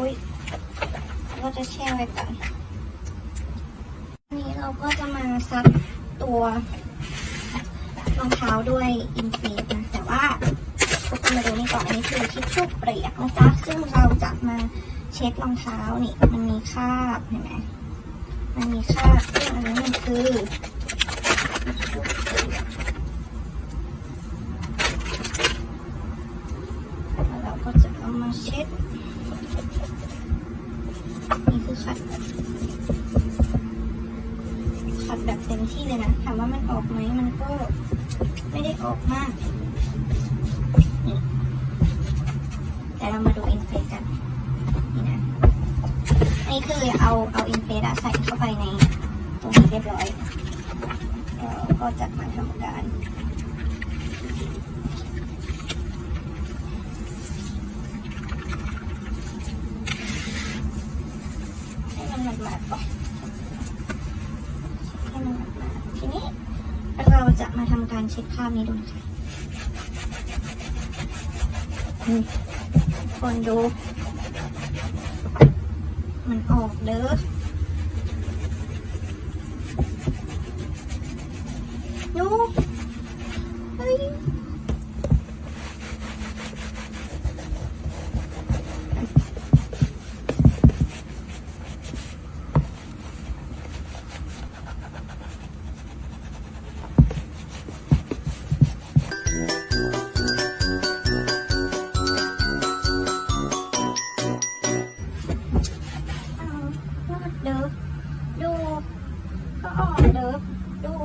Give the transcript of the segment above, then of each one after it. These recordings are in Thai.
อุ้ยก็จะแช่ไว้ก่อนอันนี้เราก็จะมาซักตัวรองเท้าด้วยอินฟีนะแต่ว่าทุกคนมาดูนี่ก่อนอันนี้คือทิชชู่เปียกนะจ๊ะซึ่งเราจะมาเช็ดรองเท้านี่มันมีคราบเห็นไหมมันมีคราบซึ่งอันนี้มันคือ ขัดขัดแบบเต็มที่เลยนะถามว่ามันออกไหมมันก็ไม่ได้ออกมากแต่เรามาดูอินเฟสกันนี่นะอันนี้คือเอาเอาอินเฟสใส่เข้าไปในตรงนี้เรียบร้อยแล้วก็จะมาทำการ ให้มันหมาดๆก่อนให้มันหมาดๆทีนี้เราจะมาทำการเช็ดคราบนี้ดูนะคะนี่คนดู มันออกเด้อ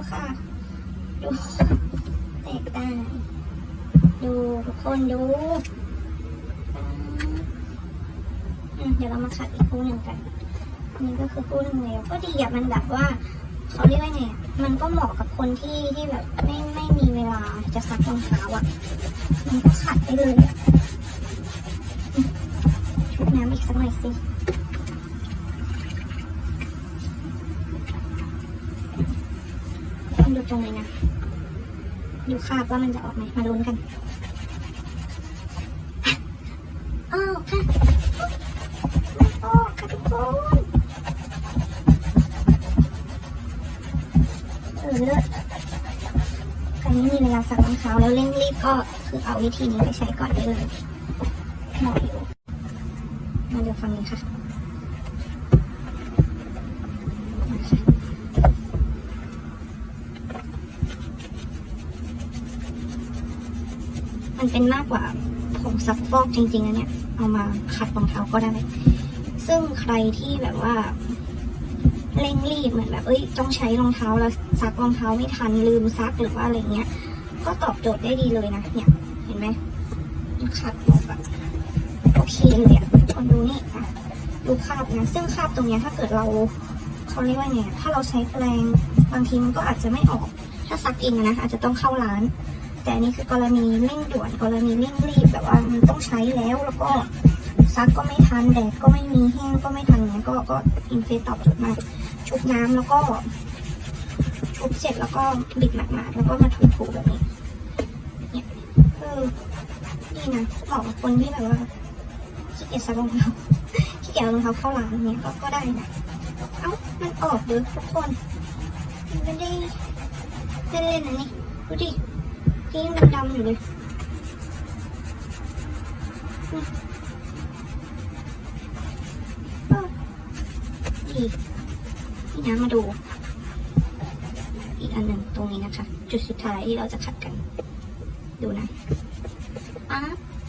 ค่ะ ดูแตกต่างดูทุกคนดูอืมเดี๋ยวเรามาขัดอีกคู่หนึ่งกันอันนี่ก็คือคู่หนึ่งแล้วก็ดีอะมันแบบว่าเขาเรียกว่าไงอะมันก็เหมาะกับคนที่ที่แบบไม่ไม่มีเวลาจะซักรองเท้าอะมันก็ขัดได้เลยอะอืมชุบน้ำอีกสักหน่อยสิ ตรงไหนนะ ดูคาบว่ามันจะออกไหมมาลุ้นกันออกค่ะมันออกค่ะทุกคนเออเลิศใครไม่มีเวลาสักรองเท้าแล้วเร่งรีบก็คือเอาวิธีนี้ไปใช้ก่อนได้เลยหมาะอยู่มาดูฟังนี้ค่ะ มันเป็นมากกว่าผงซักฟอกจริงๆนะเนี่ย เอามาขัดรองเท้าก็ได้ ซึ่งใครที่แบบว่าเร่งรีบเหมือนแบบเอ้ยต้องใช้รองเท้าแล้วซักรองเท้าไม่ทันลืมซักหรือว่าอะไรเงี้ย ก็ตอบโจทย์ได้ดีเลยนะเนี่ย เห็นไหมขัดออกแบบโอเคเลยอะคนดูนี่อะดูคราบนะซึ่งคราบตรงเนี้ยถ้าเกิดเราเขาเรียกว่าไงถ้าเราใช้แปรงบางทีมันก็อาจจะไม่ออก ถ้าซักเองอะนะอาจจะต้องเข้าร้าน แต่อันนี้คือกรณีเร่งด่วนกรณีเร่งรีบแบบว่ามันต้องใช้แล้วแล้วก็ซักก็ไม่ทันแดดก็ไม่มีแห้งก็ไม่ทันเนี้ยก็ก็อินเฟสตอบจทย์มาชุบน้ำแล้วก็ ชุบเสร็จแล้วก็บิดหมาดๆแล้วก็มาถูๆแบบนี้เนี่ยคือนี่นะเหมาะกับคนที่แบบว่าขี้เกียจซักรองเท้าขี้เกียจรองเท้าเข้าร้านเนี้ยก็ก็ได้นะเอ้ามันออกเลยทุกคนมันไม่ได้เล่นๆนะนี่ดูดิ ที่มันดำอยู่เลยอืมเออดีนี่นะมาดู อีกอันหนึ่งตรงนี้นะคะ จุดสุดท้ายที่เราจะขัดกัน ดูนะป๊า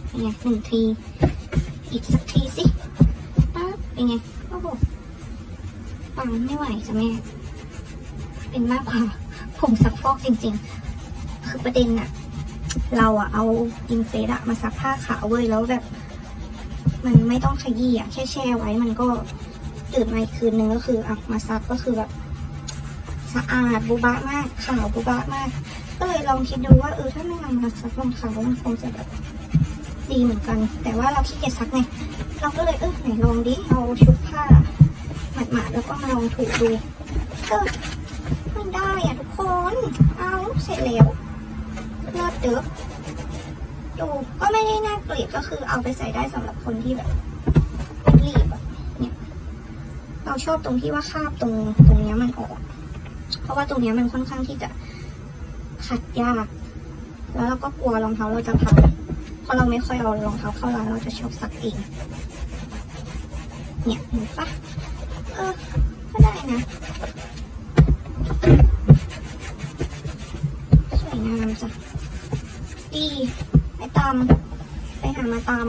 เป็นไงหนึ่งที อีกสักทีสิป๊าเป็นไง โอ้โหปังไม่ไหวจ้ะแม่ เป็นมากกว่าผงซักฟอกจริง ๆ คือประเด็นอะเราอะเอาอินเฟสอะมาซักผ้าขาวเว้ยแล้วแบบ มันไม่ต้องขยี้อะแค่แช่ไว้มันก็ตื่นมาอีกคืนนึงก็คืออะมาซักก็คือแบบสะอาดบุบะมากขาวบุบะมาก ก็เลยลองคิดดูว่าเออถ้าไม่นำมาซักรองเท้ามันคงจะแบบดีเหมือนกัน แต่ว่าเราขี้เกียจซักไงเราก็เลยเออไหนลองดิเอาชุบผ้าหมาดๆแล้วก็มาลองถูดูเออไม่ได้อะทุกคน เอาเสร็จแล้ว เลิศเด้อดูก็ไม่ได้น่าเกลียดก็คือเอาไปใส่ได้สำหรับคนที่แบบรีบเนี่ยเราชอบตรงที่ว่าคาบตรงตรงเนี้ยมันออก เพราะว่าตรงเนี้ยมันค่อนข้างที่จะขัดยาก แล้วเราก็กลัวรองเท้าเราจะพังเพราะเราไม่ค่อยเอารองเท้าเข้าร้านเราจะชอบซักเองเนี่ยเห็นปะเออก็ได้นะสวยงามจ้ะาม ไปหามาตาม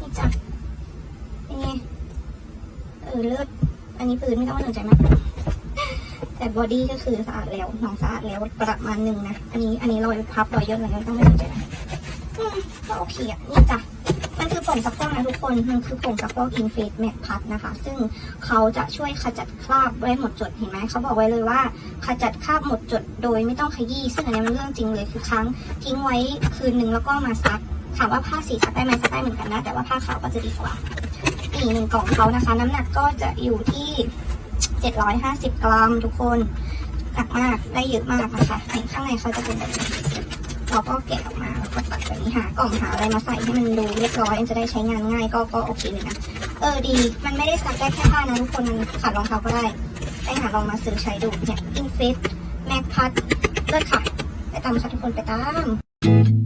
นี่จ้ะเป็นไงเออเลือดอันนี้ปืนไม่ต้องสนใจมากแต่บอดี้ก็คือสะอาดแล้วน้องสะอาดแล้วประมาณหนึ่งนะ อันนี้อันนี้รอยพับรอยย่นอะไรก็ต้องไม่สนใจนะก็โอเคอะนี่จ้ะ มันคือผงซักฟอกนะทุกคน มันคือผงซักฟอกอินเฟสแมทพัดนะคะ ซึ่งเขาจะช่วยขจัดคราบได้หมดจด เห็นไหม เขาบอกไว้เลยว่า ขจัดคราบหมดจดโดยไม่ต้องขยี้ ซึ่งอันนี้มันเรื่องจริงเลย คือครั้งทิ้งไว้คืนหนึ่งแล้วก็มาซัก ถามว่าผ้าสีซักได้ไหมซักได้เหมือนกันนะ แต่ว่าผ้าขาวก็จะดีกว่า อีกหนึ่งกล่องเขานะคะ น้ำหนักก็จะอยู่ที่ 750 กรัมทุกคนหนักมาก ได้เยอะมากนะคะในข้างในเขาจะเป็นแบบนี้เราก็แกะออกมา แล้วก็ตัดแบบนี้หากล่องหาอะไรมาใส่ให้มันดูเรียบร้อยจะได้ใช้งานง่ายก็ก็โอเคเลยนะเออดี มันไม่ได้ซักได้แค่ผ้านะทุกคนมันขัดรองเท้าก็ได้ไปหาลองมาซื้อใช้ดูเนี่ยอินฟิตแม็กพัทเลิศค่ะไปตามค่ะทุกคนไปตาม